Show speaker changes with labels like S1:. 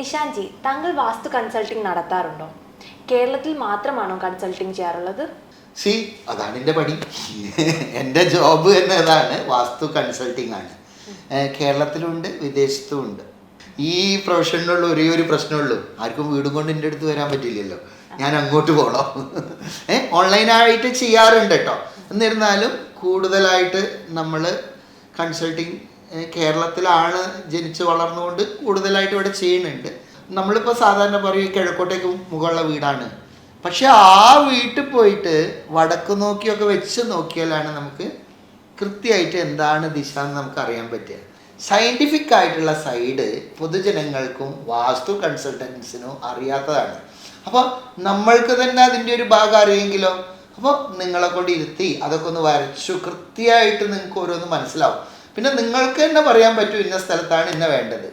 S1: നിഷാൻജി താങ്കൾ വാസ്തു കൺസൾട്ടിംഗ് നടത്താറുണ്ടോ? കേരളത്തിൽ മാത്രമാണോ കൺസൾട്ടിംഗ് ചെയ്യാറുള്ളത്?
S2: സി അതാണ് എന്റെ പണി. എന്റെ ജോബ് തന്നെ അതാണ് വാസ്തു കൺസൾട്ടിംഗ് ആണ്. കേരളത്തിലുണ്ട് വിദേശത്തും ഉണ്ട് ഈ പ്രൊഫഷനിലുള്ള ഒരേ ഒരു പ്രശ്നമുള്ളൂ. ആർക്കും വീടും കൊണ്ട് എന്റെ അടുത്ത് വരാൻ പറ്റില്ലല്ലോ. ഞാൻ അങ്ങോട്ട് പോകണം ഏഹ് ഓൺലൈനായിട്ട് ചെയ്യാറുണ്ട് കേട്ടോ. എന്നിരുന്നാലും കൂടുതലായിട്ട് നമ്മൾ കൺസൾട്ടിങ് കേരളത്തിലാണ് ജനിച്ച് വളർന്നുകൊണ്ട് കൂടുതലായിട്ട് ഇവിടെ ചെയ്യുന്നുണ്ട്. നമ്മളിപ്പോൾ സാധാരണ പറയും കിഴക്കോട്ടേക്ക് മുകളിലെ വീടാണ്. പക്ഷെ ആ വീട്ടിൽ പോയിട്ട് വടക്ക് നോക്കിയൊക്കെ വെച്ച് നോക്കിയാലാണ് നമുക്ക് കൃത്യമായിട്ട് എന്താണ് ദിശ എന്ന് നമുക്ക് അറിയാൻ പറ്റുക. സയന്റിഫിക് ആയിട്ടുള്ള സൈഡ് പൊതുജനങ്ങൾക്കും വാസ്തു കൺസൾട്ടൻസിനും അറിയാത്തതാണ്. അപ്പോൾ നമ്മൾക്ക് തന്നെ അതിന്റെ ഒരു ഭാഗം അറിയെങ്കിലോ? അപ്പോൾ നിങ്ങളെ കൊണ്ട് ഇരുത്തി അതൊക്കെ ഒന്ന് വരച്ചു കൃത്യമായിട്ട് നിങ്ങൾക്ക് ഓരോന്ന് മനസ്സിലാവും. പിന്നെ നിങ്ങൾക്ക് തന്നെ പറയാൻ പറ്റും ഇന്ന സ്ഥലത്താണ് ഇന്ന വേണ്ടത്.